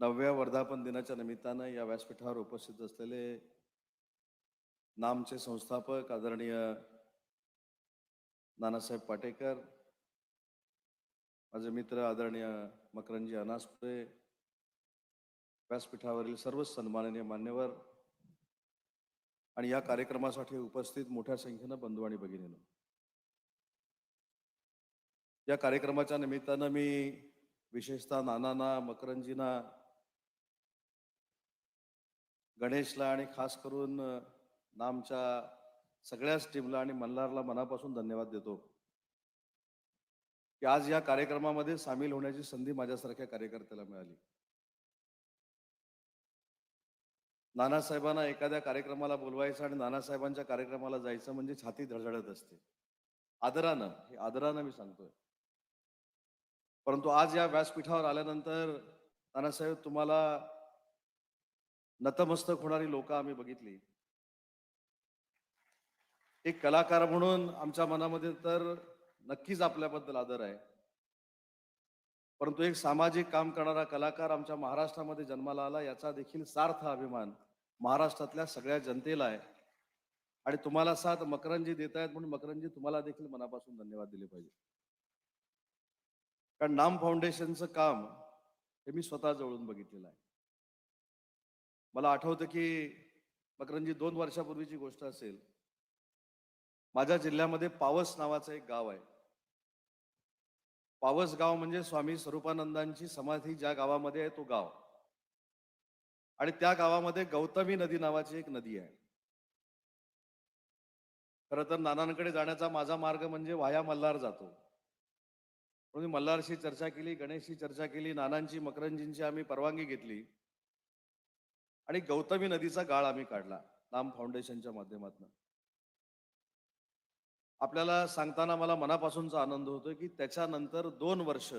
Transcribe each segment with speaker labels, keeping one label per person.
Speaker 1: नवव्या वर्धापन दिनाच्या निमित्तानं या व्यासपीठावर उपस्थित असलेले नामचे संस्थापक आदरणीय नानासाहेब पाटेकर माझे मित्र आदरणीय मकरंजी अनासपुरे व्यासपीठावरील सर्व सन्माननीय मान्यवर आणि या कार्यक्रमासाठी उपस्थित मोठ्या संख्येनं बंधू आणि भगिनीनं. या कार्यक्रमाच्या निमित्तानं मी विशेषतः नानांना मकरंजींना गणेशला आणि खास करून नामच्या सगळ्याच टीमला आणि मल्हारला मनापासून धन्यवाद देतो. की आज या कार्यक्रमामध्ये सामील होण्याची संधी माझ्यासारख्या कार्यकर्त्याला मिळाली. नानासाहेबांना एखाद्या कार्यक्रमाला बोलवायचं आणि नानासाहेबांच्या कार्यक्रमाला जायचं म्हणजे छाती धडधडत असते. आदरानं हे आदरानं मी सांगतोय. परंतु आज या व्यासपीठावर आल्यानंतर नानासाहेब तुम्हाला नतमस्तक होणारी लोक आम्ही बघितली. एक कलाकार म्हणून आमच्या मनामध्ये तर नक्कीच आपल्याबद्दल आदर आहे. परंतु एक सामाजिक काम करणारा कलाकार आमच्या महाराष्ट्रामध्ये जन्माला आला याचा देखील सार्थ अभिमान महाराष्ट्रातल्या सगळ्या जनतेला आहे. आणि तुम्हाला साथ मकरंजी देत आहेत म्हणून मकरंजी तुम्हाला देखील मनापासून धन्यवाद दिले पाहिजे. कारण नाम फाउंडेशनचं काम हे मी स्वतः जवळून बघितलेलं आहे. मला आठवतं की मकरंजी दोन वर्षापूर्वीची गोष्ट असेल. माझ्या जिल्ह्यामध्ये पावस नावाचं एक गाव आहे. पावस गाव म्हणजे स्वामी स्वरूपानंदांची समाधी ज्या गावामध्ये आहे तो गाव. आणि त्या गावामध्ये गौतमी नदी नावाची एक नदी आहे. खर तर नानांकडे जाण्याचा माझा मार्ग म्हणजे वाया मल्हार जातो. म्हणून मल्हारशी चर्चा केली गणेशशी चर्चा केली नानांची मकरंजींची आम्ही परवानगी घेतली. आणि गौतमी नदीचा गाळ आम्ही काढला नाम फाउंडेशनच्या माध्यमातून. आपल्याला सांगताना मला मनापासूनचा आनंद होतो की त्याच्यानंतर दोन वर्ष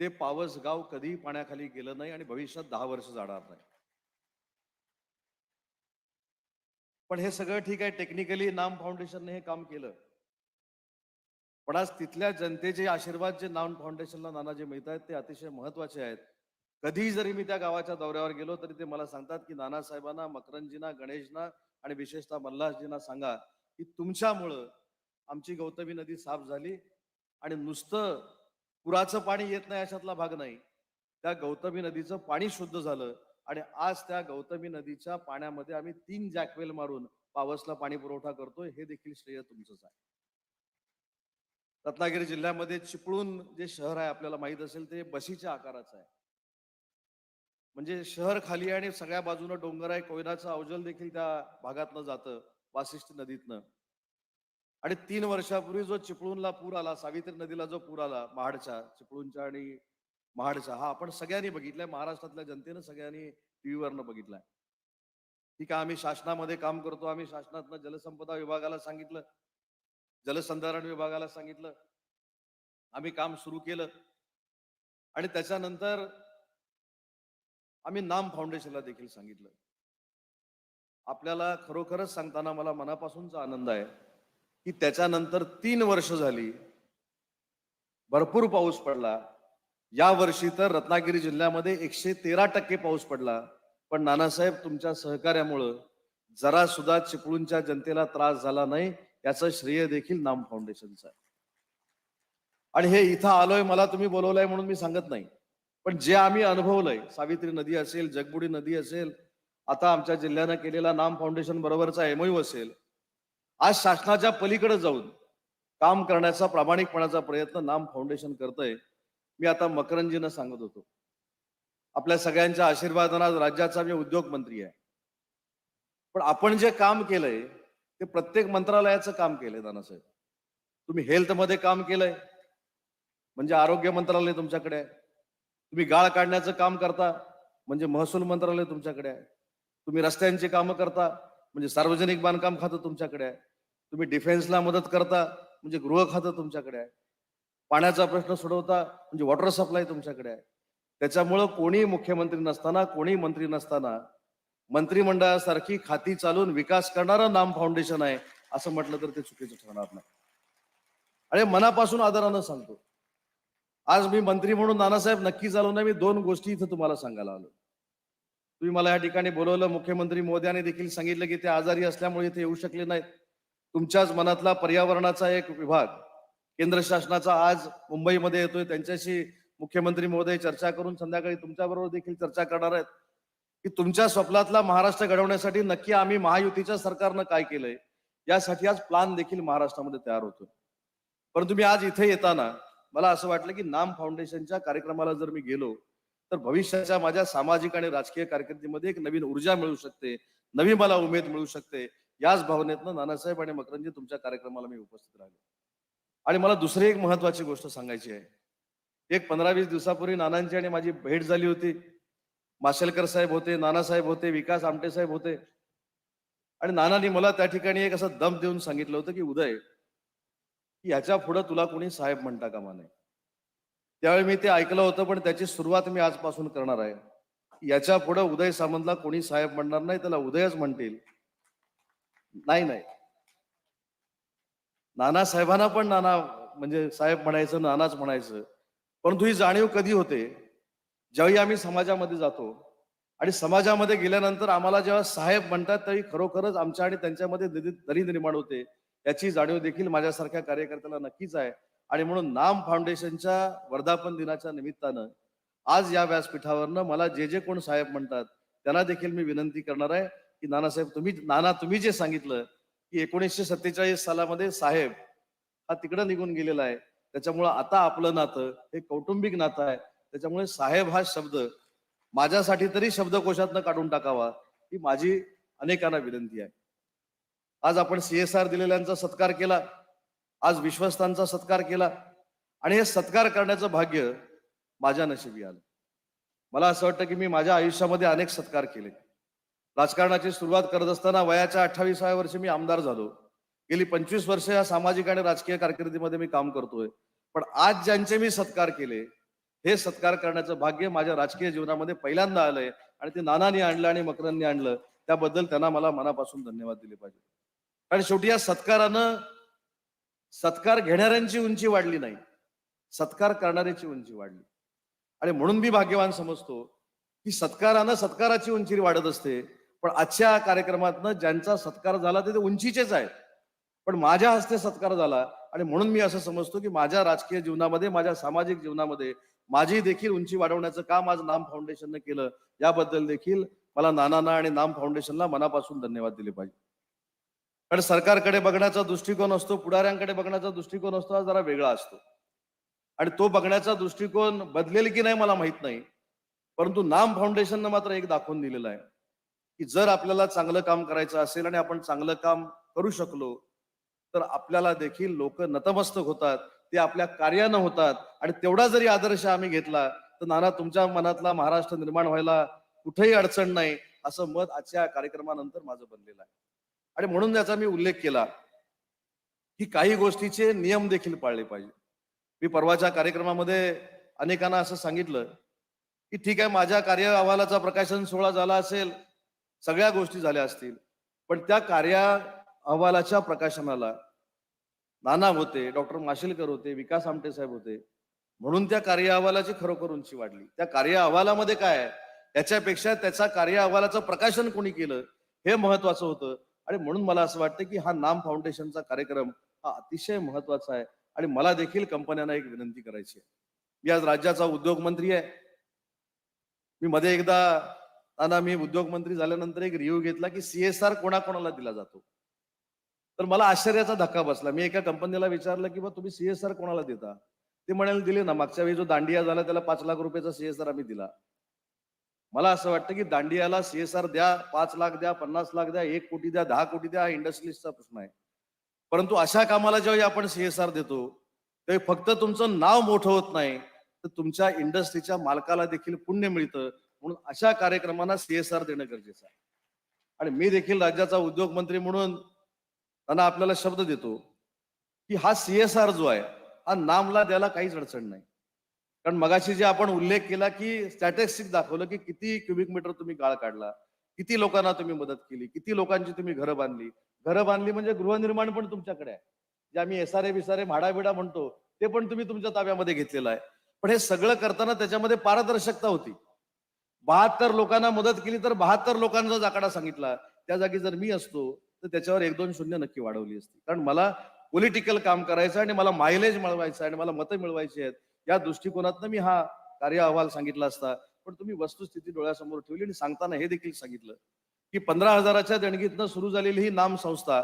Speaker 1: ते पावस गाव कधीही पाण्याखाली गेलं नाही आणि भविष्यात दहा वर्ष जाणार नाही. पण हे सगळं ठीक आहे टेक्निकली नाम फाउंडेशनने हे काम केलं. पण आज तिथल्या जनतेचे आशीर्वाद जे नाम फाउंडेशनला नाना जे मिळत आहेत ते अतिशय महत्त्वाचे आहेत. कधीही जरी मी त्या गावाच्या दौऱ्यावर गेलो तरी ते मला सांगतात की नानासाहेबांना मकरंजीना गणेशना आणि विशेषतः मल्हासजींना सांगा की तुमच्यामुळं आमची गौतमी नदी साफ झाली आणि नुसतं पुराचं पाणी येत नाही अशातला भाग नाही. त्या गौतमी नदीचं पाणी शुद्ध झालं आणि आज त्या गौतमी नदीच्या पाण्यामध्ये आम्ही तीन जॅकवेल मारून पावसला पाणी पुरवठा करतोय हे देखील श्रेय तुमचंच आहे. रत्नागिरी जिल्ह्यामध्ये चिपळूण जे शहर आहे आपल्याला माहीत असेल ते बशीच्या आकाराचं आहे. म्हणजे शहर खाली आणि सगळ्या बाजूनं डोंगर आहे. कोयनाचं अवजल देखील त्या भागातनं जातं वासिष्ठ नदीतनं. आणि तीन वर्षापूर्वी जो चिपळूणला पूर आला सावित्री नदीला जो पूर आला महाडच्या चिपळूणच्या आणि महाडच्या हा आपण सगळ्यांनी बघितलाय. महाराष्ट्रातल्या जनतेनं सगळ्यांनी टीव्हीवरनं बघितलाय. ठीक आहे आम्ही शासनामध्ये काम करतो. आम्ही शासनातनं जलसंपदा विभागाला सांगितलं जलसंधारण विभागाला सांगितलं. आम्ही काम सुरू केलं. आणि त्याच्यानंतर आम्ही नाम फाउंडेशनला देखील सांगितलं. आपल्याला खरोखरच सांगताना मला मनापासूनचा आनंद आहे की त्याच्यानंतर तीन वर्ष झाली भरपूर पाऊस पडला. या वर्षी तर रत्नागिरी जिल्ह्यामध्ये एकशे तेरा टक्के पाऊस पडला. पण नानासाहेब तुमच्या सहकार्यामुळं जरा सुद्धा चिपळूणच्या जनतेला त्रास झाला नाही याचं श्रेय देखील नाम फाउंडेशनचं आहे. आणि हे इथं आलोय मला तुम्ही बोलवलंय म्हणून मी सांगत नाही. पण जे आम्ही अनुभवलंय सावित्री नदी असेल जगबुडी नदी असेल आता आमच्या जिल्ह्यानं केलेला नाम फाउंडेशन बरोबरचा एमओयू असेल आज शासनाच्या पलीकडे जाऊन काम करण्याचा प्रामाणिकपणाचा प्रयत्न नाम फाउंडेशन करतंय मी आता मकरंजीनं सांगत होतो. आपल्या सगळ्यांच्या आशीर्वादानं आज राज्याचा मी उद्योग मंत्री आहे. पण आपण जे काम केलंय ते प्रत्येक मंत्रालयाचं काम केलंय नानासाहेब तुम्ही हेल्थमध्ये काम केलंय म्हणजे आरोग्य मंत्रालय तुमच्याकडे आहे. तुम्ही गाळ काढण्याचं काम करता म्हणजे महसूल मंत्रालय तुमच्याकडे आहे. तुम्ही रस्त्यांची कामं करता म्हणजे सार्वजनिक बांधकाम खातं तुमच्याकडे आहे. तुम्ही डिफेन्सला मदत करता म्हणजे गृह खातं तुमच्याकडे आहे. पाण्याचा प्रश्न सोडवता म्हणजे वॉटर सप्लाय तुमच्याकडे आहे. त्याच्यामुळं कोणी मुख्यमंत्री नसताना कोणी मंत्री नसताना मंत्रिमंडळासारखी खाती चालून विकास करणारं नाम फाउंडेशन आहे असं म्हटलं तर ते चुकीचं ठरणार नाही. आणि मनापासून आदरानं सांगतो. आज मी मंत्री म्हणून नानासाहेब नक्की झालो नाही मी दोन गोष्टी इथं तुम्हाला सांगायला आलो. तुम्ही मला या ठिकाणी बोलवलं मुख्यमंत्री मोदी देखील सांगितलं की ते आजारी असल्यामुळे इथे येऊ शकले नाहीत. तुमच्याच मनातला पर्यावरणाचा एक विभाग केंद्र शासनाचा आज मुंबईमध्ये येतोय त्यांच्याशी मुख्यमंत्री महोदय चर्चा करून संध्याकाळी तुमच्याबरोबर देखील चर्चा करणार आहेत. की तुमच्या स्वप्नातला महाराष्ट्र घडवण्यासाठी नक्की आम्ही महायुतीच्या सरकारनं काय केलंय? यासाठी आज प्लान देखील महाराष्ट्रामध्ये तयार होतो परंतु मी आज इथे येताना मला असं वाटलं की नाम फाउंडेशनच्या कार्यक्रमाला जर मी गेलो तर भविष्याच्या माझ्या सामाजिक आणि राजकीय कारकिर्दीमध्ये एक नवीन ऊर्जा मिळू शकते नवी मला उमेद मिळू शकते. याच भावनेतनं नानासाहेब आणि मकरंजी तुमच्या कार्यक्रमाला मी उपस्थित राहिलो. आणि मला दुसरी एक महत्वाची गोष्ट सांगायची आहे. एक पंधरा वीस दिवसापूर्वी नानांची आणि माझी भेट झाली होती. माशेलकर साहेब होते नानासाहेब होते विकास आमटे साहेब होते. आणि नानांनी मला त्या ठिकाणी एक असं दम देऊन सांगितलं होतं की उदय की पुढे तुला कोणी साहेब म्हणता कामा नये. त्यावेळी मी ते ऐकलं होतं पण त्याची सुरुवात मी आजपासून करणार आहे. याच्यापुढे उदय सामंतला कोणी साहेब म्हणणार नाही त्याला उदयच म्हणतील. नाही नाही. नाना साहेबांना पण नाना म्हणजे साहेब म्हणायचं नानाच म्हणायचं. परंतु ही जाणीव कधी होते? ज्यावेळी आम्ही समाजामध्ये जातो आणि समाजामध्ये गेल्यानंतर आम्हाला जेव्हा साहेब म्हणतात त्यावेळी खरोखरच आमच्या आणि त्यांच्यामध्ये दरी निर्माण होते. याची जाणीव देखील माझ्यासारख्या कार्यकर्त्याला नक्कीच आहे. आणि म्हणून नाम फाउंडेशनच्या वर्धापन दिनाच्या निमित्तानं आज या व्यासपीठावरनं मला जे जे कोण साहेब म्हणतात त्यांना देखील मी विनंती करणार आहे की नानासाहेब तुम्ही नाना तुम्ही जे सांगितलं की एकोणीसशे सत्तेचाळीस सालामध्ये साहेब हा तिकडं निघून गेलेला आहे. त्याच्यामुळं आता आपलं नातं हे कौटुंबिक नातं आहे. त्याच्यामुळे साहेब हा शब्द माझ्यासाठी तरी शब्दकोशातनं काढून टाकावा ही माझी अनेकांना विनंती आहे. आज आपण सीएसआर दिलेल्यांचा सत्कार केला. आज विश्वस्तांचा सत्कार केला. आणि हे सत्कार करण्याचं भाग्य माझ्या नशिबी आलं. मला असं वाटतं की मी माझ्या आयुष्यामध्ये अनेक सत्कार केले. राजकारणाची सुरुवात करत असताना वयाच्या अठ्ठावीसाव्या वर्षी मी आमदार झालो. गेली पंचवीस वर्ष या सामाजिक आणि राजकीय कारकिर्दीमध्ये मी काम करतोय. पण आज ज्यांचे मी सत्कार केले हे सत्कार करण्याचं भाग्य माझ्या राजकीय जीवनामध्ये पहिल्यांदा आलंय. आणि ते नानांनी आणलं आणि मकरांनी आणलं. त्याबद्दल त्यांना मला मनापासून धन्यवाद दिले पाहिजे. कारण शेवटी या सत्कारानं सत्कार घेणाऱ्यांची उंची वाढली नाही. सत्कार करणाऱ्याची उंची वाढली. आणि म्हणून मी भाग्यवान समजतो की सत्कारानं सत्काराची उंची वाढत असते. पण आजच्या कार्यक्रमातनं ज्यांचा सत्कार झाला ते उंचीचेच आहेत. पण माझ्या हस्ते सत्कार झाला आणि म्हणून मी असं समजतो की माझ्या राजकीय जीवनामध्ये माझ्या सामाजिक जीवनामध्ये माझी देखील उंची वाढवण्याचं काम आज नाम फाउंडेशननं केलं. याबद्दल देखील मला नानांना आणि नाम फाउंडेशनला मनापासून धन्यवाद दिले पाहिजे. कारण सरकारकडे बघण्याचा दृष्टिकोन असतो पुढाऱ्यांकडे बघण्याचा दृष्टिकोन असतो हा जरा वेगळा असतो. आणि तो बघण्याचा दृष्टिकोन बदलेल की नाही मला माहीत नाही. परंतु नाम फाउंडेशननं मात्र एक दाखवून दिलेलं आहे की जर आपल्याला चांगलं काम करायचं असेल आणि आपण चांगलं काम करू शकलो तर आपल्याला देखील लोक नतमस्तक होतात ते आपल्या कार्यानं होतात. आणि तेवढा जरी आदर्श आम्ही घेतला तर नाना तुमच्या मनातला महाराष्ट्र निर्माण व्हायला कुठेही अडचण नाही असं मत आजच्या कार्यक्रमानंतर माझं बनलेलं आहे. आणि म्हणून याचा मी उल्लेख केला की काही गोष्टीचे नियम देखील पाळले पाहिजे. मी परवाच्या कार्यक्रमामध्ये अनेकांना असं सांगितलं की ठीक आहे माझ्या कार्य अहवालाचा प्रकाशन सोहळा झाला असेल सगळ्या गोष्टी झाल्या असतील पण त्या कार्य अहवालाच्या प्रकाशनाला नाना होते डॉक्टर माशेलकर होते विकास आमटे साहेब होते म्हणून त्या कार्य अहवालाची खरोखर उंची वाढली. त्या कार्य अहवालामध्ये काय आहे? याच्यापेक्षा त्याचा कार्य अहवालाचं प्रकाशन कोणी केलं हे महत्वाचं होतं. आणि म्हणून मला असं वाटतं की हा नाम फाउंडेशनचा कार्यक्रम हा अतिशय महत्त्वाचा आहे. आणि मला देखील कंपन्यांना एक विनंती करायची आहे. मी आज राज्याचा उद्योग मंत्री आहे. मी मध्ये एकदा नाना मी उद्योग मंत्री झाल्यानंतर एक रिव्ह्यू घेतला की सीएसआर कोणाकोणाला दिला जातो. तर मला आश्चर्याचा धक्का बसला. मी एका कंपनीला विचारलं की बा तुम्ही सीएसआर कोणाला देता? ते म्हणाले दिले ना मागच्या वेळी जो दांडिया झाला त्याला पाच लाख रुपयाचा सीएसआर आम्ही दिला. मला असं वाटतं की दांडियाला सीएसआर द्या पाच लाख द्या पन्नास लाख द्या एक कोटी द्या दहा कोटी द्या हा इंडस्ट्रीजचा प्रश्न आहे. परंतु अशा कामाला जेव्हा आपण सीएसआर देतो तेव्हा फक्त तुमचं नाव मोठं होत नाही तर तुमच्या इंडस्ट्रीच्या मालकाला देखील पुण्य मिळतं. म्हणून अशा कार्यक्रमांना सीएसआर देणं गरजेचं आहे. आणि मी देखील राज्याचा उद्योग मंत्री म्हणून त्यांना आपल्याला शब्द देतो की हा सीएसआर जो आहे हा नामला द्यायला काहीच अडचण नाही. कारण मगाशी जे आपण उल्लेख केला की स्टॅटिस्टिक दाखवलं की किती क्युबिक मीटर तुम्ही गाळ काढला किती लोकांना तुम्ही मदत केली किती लोकांची तुम्ही घरं बांधली. घरं बांधली म्हणजे गृहनिर्माण पण तुमच्याकडे आहे. जे आम्ही एसआरए बिसारे म्हाडाबिडा म्हणतो ते पण तुम्ही तुमच्या ताब्यामध्ये घेतलेलं आहे. पण हे सगळं करताना त्याच्यामध्ये पारदर्शकता होती. बहात्तर लोकांना मदत केली तर बहात्तर लोकांचा जर आकडा सांगितला. त्या जागी जर मी असतो तर त्याच्यावर एक दोन शून्य नक्की वाढवली असती. कारण मला पॉलिटिकल काम करायचं आणि मला मायलेज मिळवायचं आणि मला मतं मिळवायची आहेत. या दृष्टिकोनातनं मी हा कार्य अहवाल सांगितला असता. पण तुम्ही वस्तुस्थिती डोळ्यासमोर ठेवली आणि सांगताना हे देखील सांगितलं की पंधरा हजाराच्या देणगीतनं सुरू झालेली ही नाम संस्था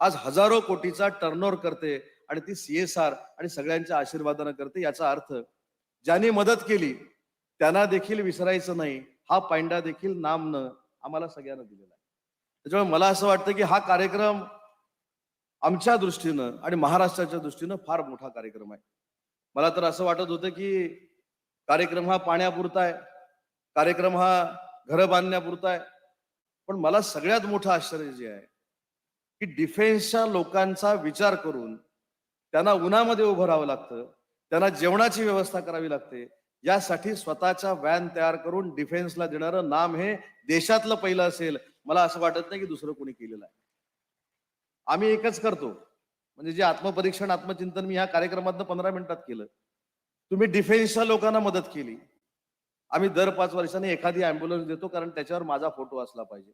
Speaker 1: आज हजारो कोटीचा टर्नओव्हर करते आणि ती सीएसआर आणि सगळ्यांच्या आशीर्वादानं करते याचा अर्थ ज्यांनी मदत केली त्यांना देखील विसरायचं नाही. हा पायंडा देखील नामनं आम्हाला सगळ्यांना दिलेला आहे. त्याच्यामुळे मला असं वाटतं की हा कार्यक्रम आमच्या दृष्टीनं आणि महाराष्ट्राच्या दृष्टीनं फार मोठा कार्यक्रम आहे. मला तर असं वाटत होतं की कार्यक्रम हा पाण्यापुरता आहे कार्यक्रम हा घरं बांधण्यापुरता आहे. पण मला सगळ्यात मोठं आश्चर्य जे आहे की डिफेन्सच्या लोकांचा विचार करून त्यांना उन्हामध्ये उभं राहावं लागतं त्यांना जेवणाची व्यवस्था करावी लागते. यासाठी स्वतःच्या व्हॅन तयार करून डिफेन्सला देणारं नाम हे देशातलं पहिलं असेल. मला असं वाटत नाही की दुसरं कोणी केलेलं आहे. आम्ही एकच करतो. म्हणजे जे आत्मपरीक्षण आत्मचिंतन मी ह्या कार्यक्रमातनं पंधरा मिनिटात केलं. तुम्ही डिफेन्सच्या लोकांना मदत केली. आम्ही दर पाच वर्षांनी एखादी अँब्युलन्स देतो कारण त्याच्यावर माझा फोटो असला पाहिजे.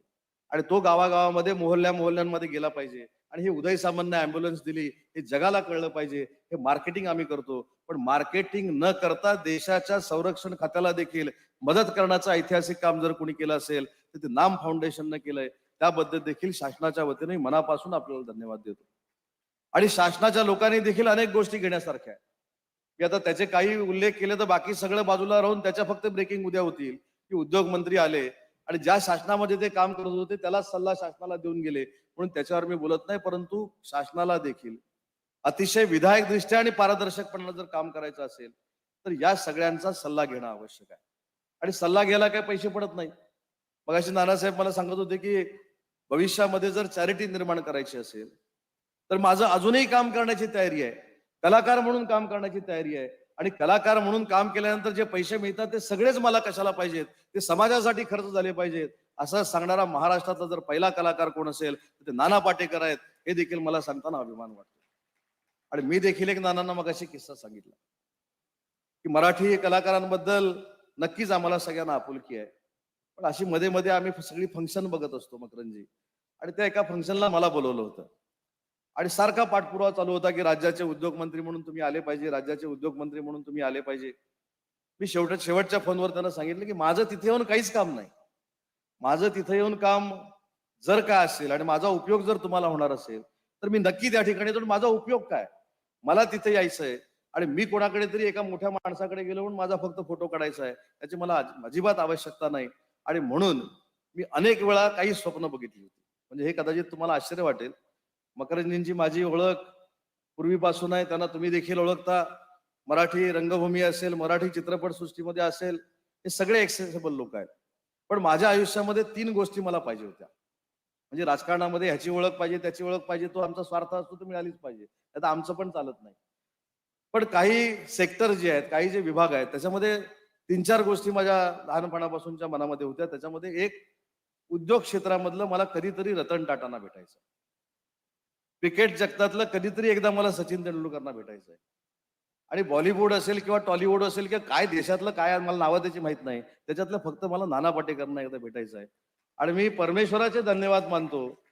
Speaker 1: आणि तो गावागावामध्ये मोहल्ल्या मोहल्ल्यांमध्ये गेला पाहिजे. आणि ही उदय सामान्य अँब्युलन्स दिली हे जगाला कळलं पाहिजे हे मार्केटिंग आम्ही करतो. पण मार्केटिंग न करता देशाच्या संरक्षण खात्याला देखील मदत करण्याचं ऐतिहासिक काम जर कोणी केलं असेल तर ते नाम फाउंडेशननं केलंय. त्याबद्दल देखील शासनाच्या वतीने मनापासून आपल्याला धन्यवाद देतो. आणि शासनाच्या लोकांनी देखील अनेक गोष्टी घेण्यासारख्या आहेत. मी आता त्याचे काही उल्लेख केले तर बाकी सगळं बाजूला राहून त्याच्या फक्त ब्रेकिंग उद्या होतील की उद्योग मंत्री आले आणि ज्या शासनामध्ये ते काम करत होते त्याला सल्ला शासनाला देऊन गेले. म्हणून त्याच्यावर मी बोलत नाही परंतु शासनाला देखील. अतिशय विधायक दृष्ट्या आणि पारदर्शकपणानं जर काम करायचं असेल तर या सगळ्यांचा सल्ला घेणं आवश्यक आहे. आणि सल्ला घ्यायला काही पैसे पडत नाही. मगाशी नानासाहेब मला सांगत होते की भविष्यामध्ये जर चॅरिटी निर्माण करायची असेल तर माझं अजूनही काम करण्याची तयारी आहे. कलाकार म्हणून काम करण्याची तयारी आहे. आणि कलाकार म्हणून काम केल्यानंतर जे पैसे मिळतात ते सगळेच मला कशाला पाहिजेत? ते समाजासाठी खर्च झाले पाहिजेत. असं सांगणारा महाराष्ट्रातला जर पहिला कलाकार कोण असेल तर ते नाना पाटेकर आहेत. हे देखील मला सांगताना अभिमान वाटतो. आणि मी देखील एक नानांना मग अशी किस्सा सांगितला. की मराठी कलाकारांबद्दल नक्कीच आम्हाला सगळ्यांना आपुलकी आहे. पण अशी मध्ये मध्ये आम्ही सगळी फंक्शन बघत असतो मकरंजी आणि त्या एका फंक्शनला मला बोलवलं होतं. आणि सारखा पाठपुरावा चालू होता की राज्याचे उद्योगमंत्री म्हणून तुम्ही आले पाहिजे राज्याचे उद्योगमंत्री म्हणून तुम्ही आले पाहिजे. मी शेवट शेवटच्या फोनवर त्यांना सांगितलं की माझं तिथे येऊन काहीच काम नाही. माझं तिथे येऊन काम जर काय असेल आणि माझा उपयोग जर तुम्हाला होणार असेल तर मी नक्की त्या ठिकाणी येतो माझा उपयोग काय? मला तिथे यायचं आहे आणि मी कोणाकडे तरी एका मोठ्या माणसाकडे गेलो म्हणून माझा फक्त फोटो काढायचा आहे त्याची मला अजिबात आवश्यकता नाही. आणि म्हणून मी अनेक वेळा काही स्वप्न बघितली होती. म्हणजे हे कदाचित तुम्हाला आश्चर्य वाटेल मकरंजींची माझी ओळख पूर्वीपासून आहे त्यांना तुम्ही देखील ओळखता. मराठी रंगभूमी असेल मराठी चित्रपट सृष्टीमध्ये असेल हे सगळे एक्सेसेबल लोक आहेत. पण माझ्या आयुष्यामध्ये तीन गोष्टी मला पाहिजे होत्या. म्हणजे राजकारणामध्ये ह्याची ओळख पाहिजे त्याची ओळख पाहिजे तो आमचा स्वार्थ असतो तो मिळालीच पाहिजे. आता आमचं पण चालत नाही. पण काही सेक्टर जे आहेत काही जे विभाग आहेत त्याच्यामध्ये तीन चार गोष्टी माझ्या लहानपणापासूनच्या मनामध्ये होत्या. त्याच्यामध्ये एक उद्योग क्षेत्रामधलं मला कधीतरी रतन टाटांना भेटायचं. क्रिकेट जगतातलं कधीतरी एकदा मला सचिन तेंडुलकरना भेटायचं आहे आणि बॉलिवूड असेल किंवा टॉलिवूड असेल किंवा काय देशातलं काय मला नावं त्याची माहीत नाही. त्याच्यातलं फक्त मला नाना पाटेकरांना एकदा भेटायचं आहे आणि मी परमेश्वराचे धन्यवाद मानतो.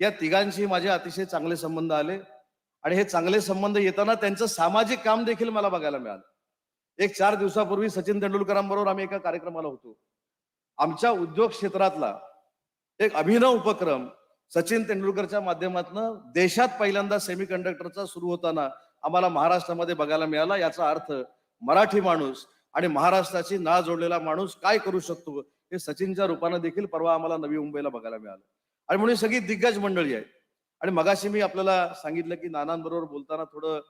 Speaker 1: या तिघांशी माझे अतिशय चांगले संबंध आले. आणि हे चांगले संबंध येताना त्यांचं सामाजिक काम देखील मला बघायला मिळालं. एक चार दिवसापूर्वी सचिन तेंडुलकरांबरोबर आम्ही एका कार्यक्रमाला होतो. आमच्या उद्योग क्षेत्रातला एक अभिनव उपक्रम सचिन तेंडुलकरच्या माध्यमातून देशात पहिल्यांदा सेमी कंडक्टरचा सुरू होताना आम्हाला महाराष्ट्रामध्ये बघायला मिळाला. याचा अर्थ मराठी माणूस आणि महाराष्ट्राची ना जोडलेला माणूस काय करू शकतो हे सचिनच्या रूपानं देखील परवा आम्हाला नवी मुंबईला बघायला मिळालं. आणि म्हणून सगळी दिग्गज मंडळी आहे आणि मगाशी मी आपल्याला सांगितलं की नानांबरोबर बोलताना थोडं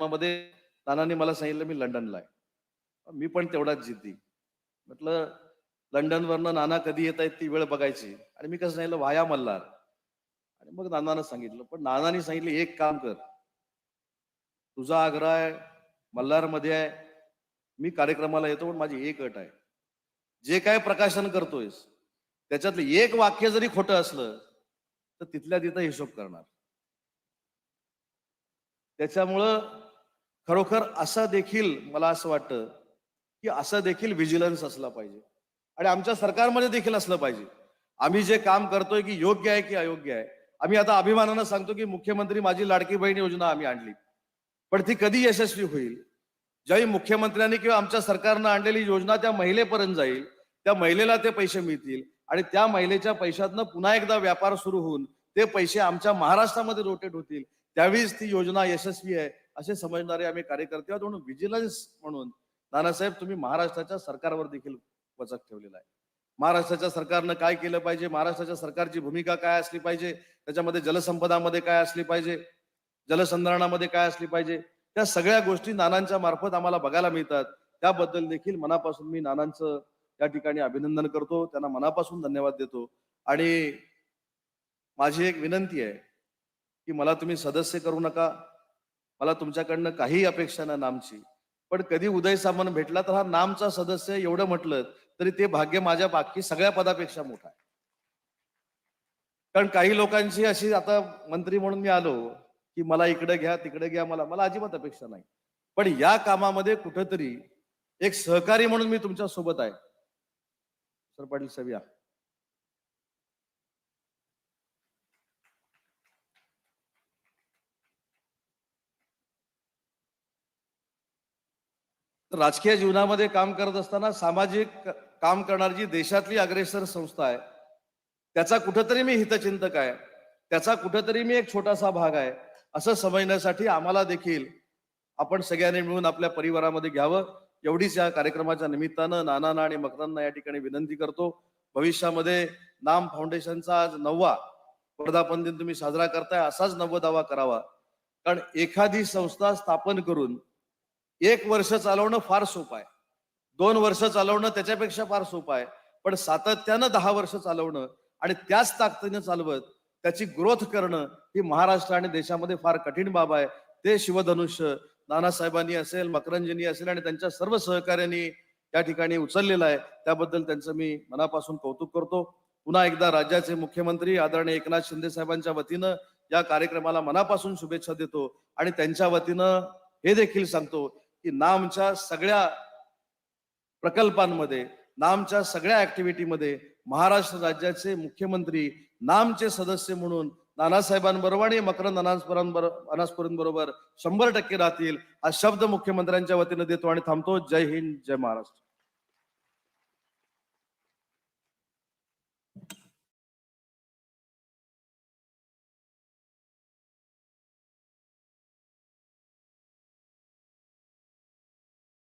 Speaker 1: मध्ये नानांनी मला सांगितलं मी लंडनला आहे. मी पण तेवढाच जिद्दी. म्हटलं लंडनवरनं नाना कधी येत आहेत ती वेळ बघायची. आणि मी कसं सांगितलं वाया मल्हार. आणि मग नानानं सांगितलं पण नानानी सांगितलं एक काम कर. तुझा आग्रह आहे मल्हारमध्ये आहे. मी कार्यक्रमाला येतो पण माझी एक अट आहे. जे काय प्रकाशन करतोयस त्याच्यातलं एक वाक्य जरी खोटं असलं तर तिथल्या तिथं हिशोब करणार. त्याच्यामुळं खरोखर असं देखील मला असं वाटतं की असं देखील व्हिजिलन्स असला पाहिजे. आणि आमच्या सरकारमध्ये देखील असलं पाहिजे. आम्ही जे काम करतोय की योग्य आहे की अयोग्य आहे आम्ही आता अभिमानानं सांगतो की मुख्यमंत्री माझी लाडकी बहीण योजना आम्ही आणली. पण ती कधी यशस्वी होईल? ज्यावेळी मुख्यमंत्र्यांनी किंवा आमच्या सरकारनं आणलेली योजना त्या महिलेपर्यंत जाईल त्या महिलेला ते पैसे मिळतील आणि त्या महिलेच्या पैशातनं पुन्हा एकदा व्यापार सुरू होऊन ते पैसे आमच्या महाराष्ट्रामध्ये रोटेट होतील त्यावेळीच ती योजना यशस्वी आहे असे समजणारे आम्ही कार्यकर्ते आहोत. म्हणून व्हिजिलन्स म्हणून नानासाहेब तुम्ही महाराष्ट्राच्या सरकारवर देखील वचक ठेवलेला आहे. महाराष्ट्राच्या सरकारनं काय केलं पाहिजे? महाराष्ट्राच्या सरकारची भूमिका काय असली पाहिजे? त्याच्यामध्ये जलसंपदामध्ये काय असली पाहिजे? जलसंधारणामध्ये काय असली पाहिजे? त्या सगळ्या गोष्टी नानांच्या मार्फत आम्हाला बघायला मिळतात. त्याबद्दल देखील मनापासून मी नानांचं या ठिकाणी अभिनंदन करतो. त्यांना मनापासून धन्यवाद देतो. आणि माझी एक विनंती आहे की मला तुम्ही सदस्य करू नका. मला तुमच्याकडनं काही अपेक्षा नाही नामची. पण कधी उदय सामंत भेटला तर हा नामचा सदस्य एवढं म्हटलं तरी ते भाग्य माझ्या बाकी सगळ्या पदापेक्षा मोठा आहे. कारण काही लोकांची अशी आता मंत्री म्हणून मी आलो की मला इकडे घ्या तिकडे घ्या मला मला अजिबात अपेक्षा नाही. पण या कामामध्ये कुठंतरी एक सहकारी म्हणून मी तुमच्यासोबत आहे. सर पाटील साहेब या. राजकीय जीवनामध्ये काम करत असताना सामाजिक काम करणारी जी देशातली अग्रेसर संस्था आहे त्याचा कुठंतरी मी हितचिंतक आहे त्याचा कुठंतरी मी एक छोटासा भाग आहे असं समजण्यासाठी आम्हाला देखील आपण सगळ्यांनी मिळून आपल्या परिवारामध्ये घ्यावं. एवढीच या कार्यक्रमाच्या निमित्तानं नानांना आणि मकरांना या ठिकाणी विनंती करतो. भविष्यामध्ये नाम फाउंडेशनचा आज नववा वर्धापन दिन तुम्ही साजरा करताय असाच नव्वदावा करावा. कारण एखादी संस्था स्थापन करून एक वर्ष चालवणं फार सोपं आहे. दोन वर्ष चालवणं त्याच्यापेक्षा फार सोपं आहे. पण सातत्यानं दहा वर्ष चालवणं आणि त्याच ताकदीनं चालवत त्याची ग्रोथ करणं ही महाराष्ट्र आणि देशामध्ये फार कठीण बाब आहे. ते शिवधनुष्य नानासाहेबांनी असेल मकरंजनी असेल आणि त्यांच्या सर्व सहकार्यांनी त्या ठिकाणी उचललेलं आहे. त्याबद्दल त्यांचं मी मनापासून कौतुक करतो. पुन्हा एकदा राज्याचे मुख्यमंत्री आदरणीय एकनाथ शिंदे साहेबांच्या वतीनं या कार्यक्रमाला मनापासून शुभेच्छा देतो आणि त्यांच्या वतीनं हे देखील सांगतो की नामच्या सगळ्या प्रकल्पांमध्ये नामच्या सगळ्या ऍक्टिव्हिटीमध्ये महाराष्ट्र राज्याचे मुख्यमंत्री नामचे सदस्य म्हणून नानासाहेबांबरोबर आणि मकरंद अनासपुरांबरोबर शंभर टक्के राहतील हा शब्द मुख्यमंत्र्यांच्या वतीनं देतो आणि थांबतो. जय हिंद जय महाराष्ट्र.